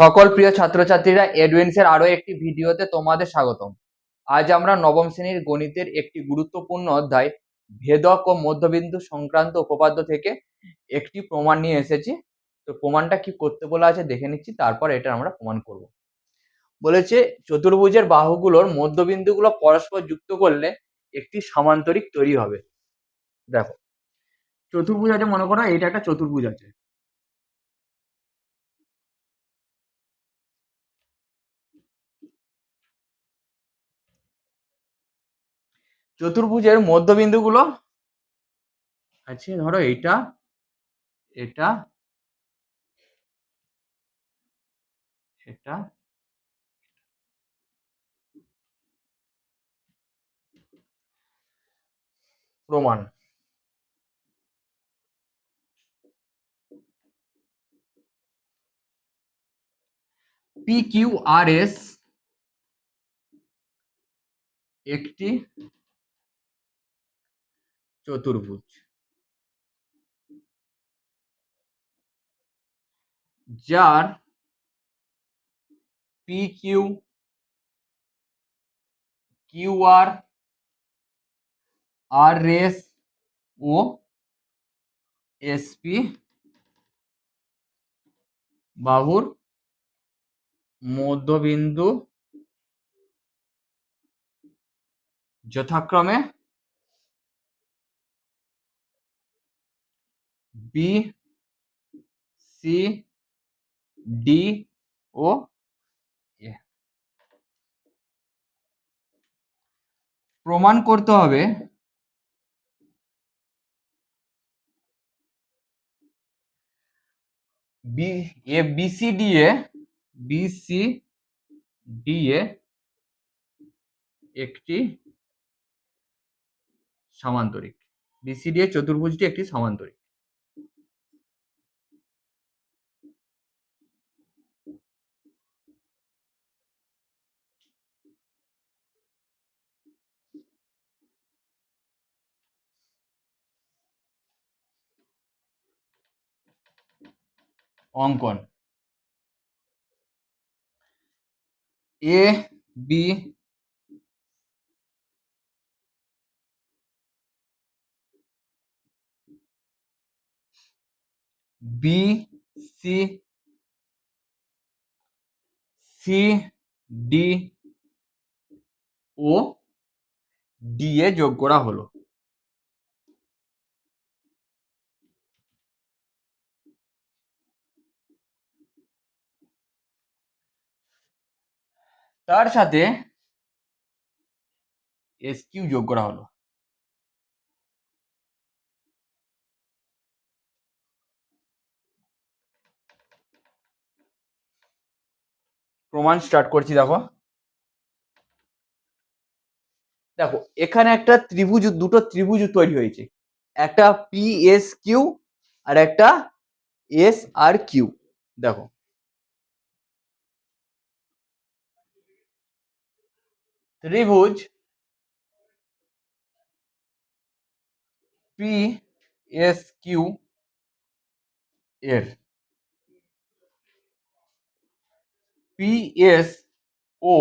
সকল প্রিয় ছাত্রছাত্রীরা এডুয়েন্সের আরও একটি ভিডিওতে তোমাদের স্বাগতম। আজ আমরা নবম শ্রেণির গণিতের একটি গুরুত্বপূর্ণ অধ্যায়, ভেদক ও মধ্যবিন্দু সংক্রান্ত উপপাদ্য থেকে একটি প্রমাণ নিয়ে এসেছি। তো প্রমাণটা কি করতে বলা আছে দেখে নিচ্ছি, তারপর এটা আমরা প্রমাণ করব। বলেছে, চতুর্ভুজের বাহুগুলোর মধ্যবিন্দুগুলো পরস্পর যুক্ত করলে একটি সামান্তরিক তৈরি হবে। দেখো, চতুর্ভুজ আছে মনে করো, এটা একটা চতুর্ভুজ আছে। চতুর্ভুজের মধ্যবিন্দুগুলো আছে ধরো এইটা এটা এটা প্রমাণ। পি কিউ আর এস একটি চতুর্ভুজ যার P Q Q R R S ও এসপি বাহুর মধ্যবিন্দু যথাক্রমে বি সি ডি ও এ প্রমাণ করতে হবে। B A BCD A BC D A একটি সামান্তরিক। বিসিডি এর চতুর্ভুজটি একটি সামান্তরিক। অঙ্কন। A B B C C D O D A যোগ করা হলো। তার সাথে এস কিউ যোগ করা হলো। প্রমাণ স্টার্ট করছি, দেখো। দেখো, এখানে একটা ত্রিভুজ, দুটো ত্রিভুজ তৈরি হয়েছে। একটা পি এস কিউ আর একটা এস আর কিউ দেখো ত্রিভুজ পি এস কিউ এর। পি এস ও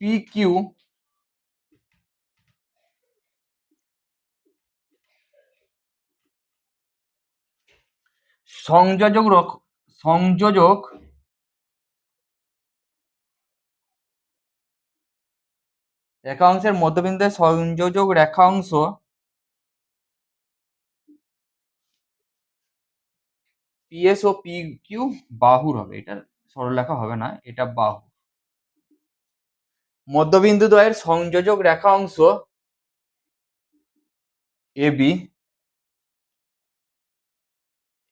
পি কিউ সংযোজক সংযোজক রেখাংশের মধ্যবিন্দুর সংযোজক রেখাংশ পিএস ও পি কিউ বাহুর হবে। এটা সরলরেখা হবে না, এটা বাহু। মধ্যবিন্দু দ্বয়ের সংযোজক রেখা অংশ এ বি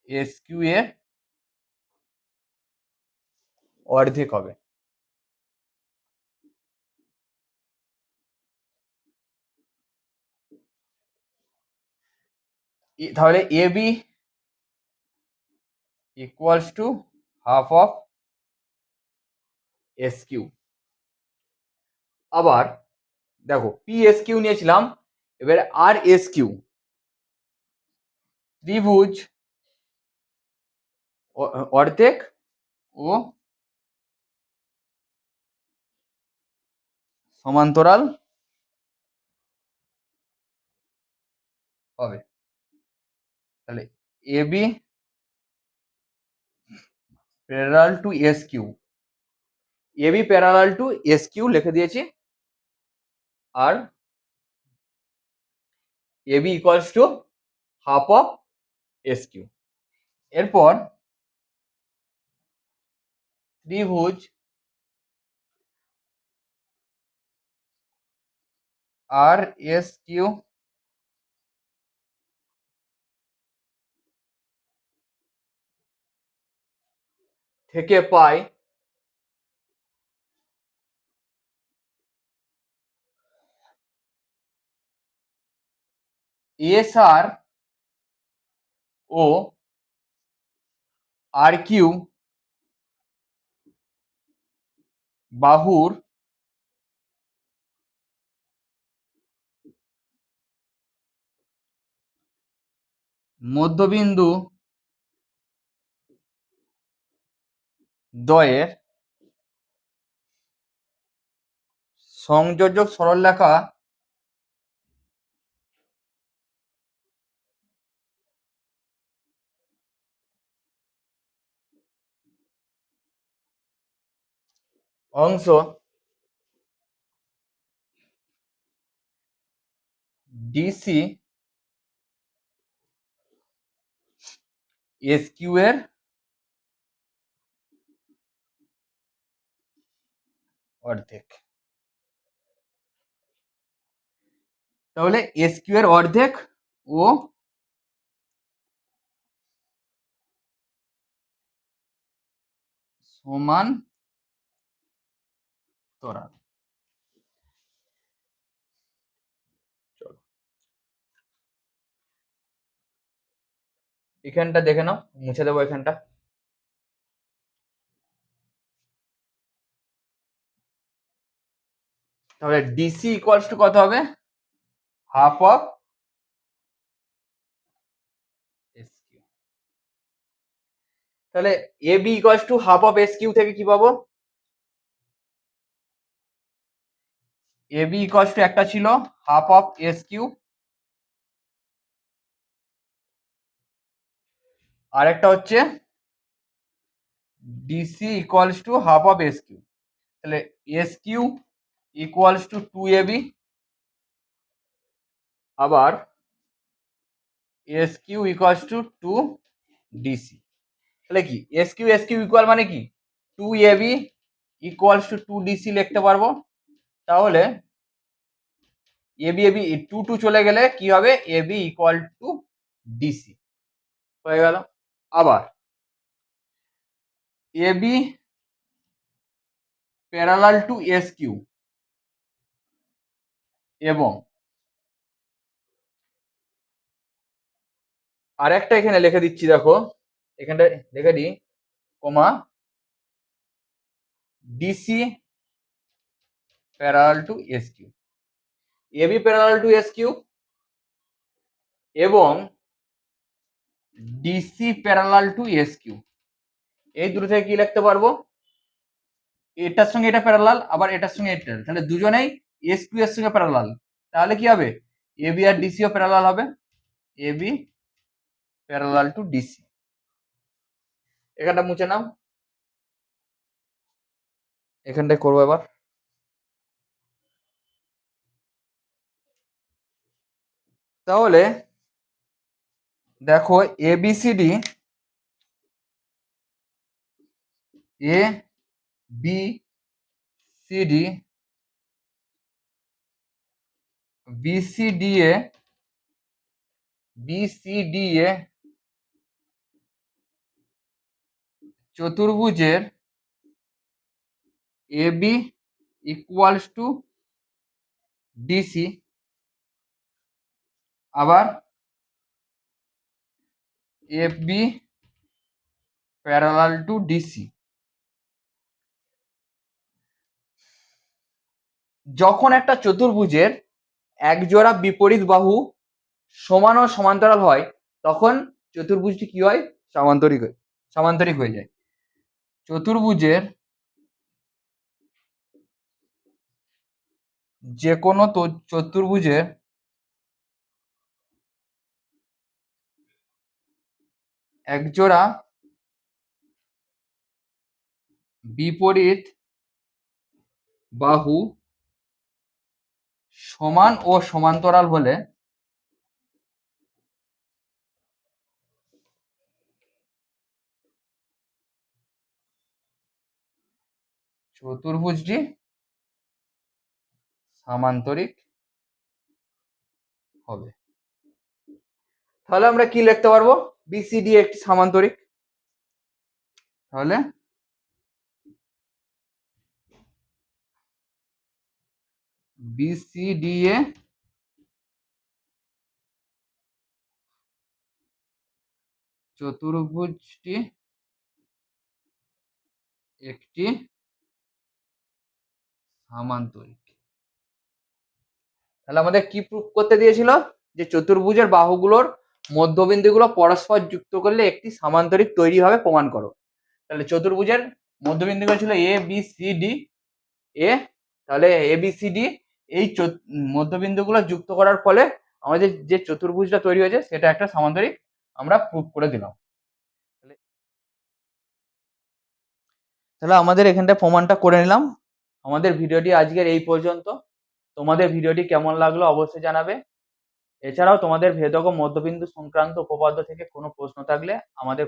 এস কিউ এর অর্ধেক হবে। তাহলে A B equals to half of S Q আবার দেখো পি এস কিউ নিয়েছিলাম, এবার আর এস কিউ ত্রিভুজ অর্ধেক ও সমান্তরাল হবে। তাহলে A B parallel to S Q A B parallel to S Q লিখে দিয়েছি। আর A B equals to half of S Q এরপর ত্রিভুজ আর এস কিউ থেকে পাই। এস আর ও আর কিউ বাহুর মধ্যবিন্দু দ্বয়ের সংযোজক সরলরেখা অংশ ডিসি এসকিউ এর অর্ধেক। তাহলে এস কিউ এর অর্ধেক ও সমান তরাল এখানটা দেখে নাও, মুছে দেবো এখানটা। তাহলে ডিসি ইকুয়ালস টু কত হবে? হাফ অফ তাহলে A B equals to half of S Q থেকে কি পাবো? এ বি ইকুয়ালস টু একটা ছিল হাফ অফ এস কিউ আরেকটা হচ্ছে DC equals to half of S Q তাহলে S Q equals to two A B আবার S Q equals to two DC তাহলে কি? S Q S Q equal মানে কি? Two A B equals to two DC লিখতে পারব। তাহলে A B A B two two চলে গেলে কি হবে? A B equal to DC হয়ে গেল। আবার A B parallel to S Q এবং আরেকটা এখানে লিখে দিচ্ছি, দেখো। এখানটা লিখে দিই, comma DC parallel to S Q AB parallel to S Q এবং DC parallel to S Q এই দুটো থেকে কি লিখতে পারব? এটার সঙ্গে এটা প্যারালাল, আবার এটার সঙ্গে এটা। তাহলে দুজনেই এস কিউ এর সঙ্গে প্যারালাল তাহলে কি হবে? এবি আর ডিসিও প্যারালাল হবে। এবি প্যারালাল টু ডিসি এখানটা মুছে নাও। এখানটায় করব এবার। তাহলে দেখো ABCD A B CD BCD A BCD A চতুর্ভুজের A B equals to DC আবার F B parallel to DC যখন একটা চতুর্ভুজের এক জোড়া বিপরীত বাহু সমান ও সমান্তরাল হয়, তখন চতুর্ভুজটি কি হয়? সামান্তরিক হয়, সামান্তরিক হয়ে যায়। চতুর্ভুজের যে কোনো চতুর্ভুজের একজোড়া বিপরীত বাহু সমান ও সমান্তরাল হলে চতুর্ভুজটি সামান্তরিক হবে। তাহলে আমরা কি লিখতে পারব? বিসিডি একটি সামান্তরিক। তাহলে এ চতুর্ভুজটি একটি সামান্তরিক। তাহলে আমাদের কি প্রুফ করতে দিয়েছিল? যে চতুর্ভুজের বাহুগুলোর মধ্যবিন্দুগুলো পরস্পর যুক্ত করলে একটি সামান্তরিক তৈরি হবে, প্রমাণ করো। তাহলে চতুর্ভুজের মধ্যবিন্দুগুলো ছিল A B C D A তাহলে এ বি সি ডি এই মধ্যবিন্দুগুলো যুক্ত করার ফলে আমাদের যে চতুর্ভুজটা তৈরি হয়েছে, সেটা একটা সামান্তরিক আমরা প্রুফ করে দিলাম। তাহলে আমাদের এখানটা প্রমাণটা করে নিলাম। আমাদের ভিডিওটি আজকের এই পর্যন্ত। তোমাদের ভিডিওটি কেমন লাগল অবশ্যই জানাবে। এছাড়াও তোমাদের ভেদক ও মধ্যবিন্দু সংক্রান্ত উপপাদ্য থেকে কোনো প্রশ্ন থাকলে আমাদের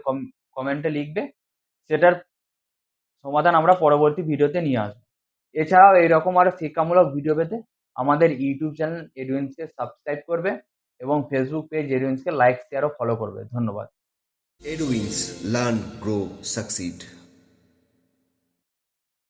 কমেন্টে লিখবে। সেটার সমাধান আমরা পরবর্তী ভিডিওতে নিয়ে আসব। এছাড়াও এইরকম আরও শিক্ষামূলক ভিডিও পেতে আমাদের ইউটিউব চ্যানেল এডুয়েন্সকে সাবস্ক্রাইব করবে এবং ফেসবুক পেজ এডুয়েন্সকে লাইক শেয়ার ও ফলো করবে ধন্যবাদ এডুইন্স লার্ন গ্রো Succeed.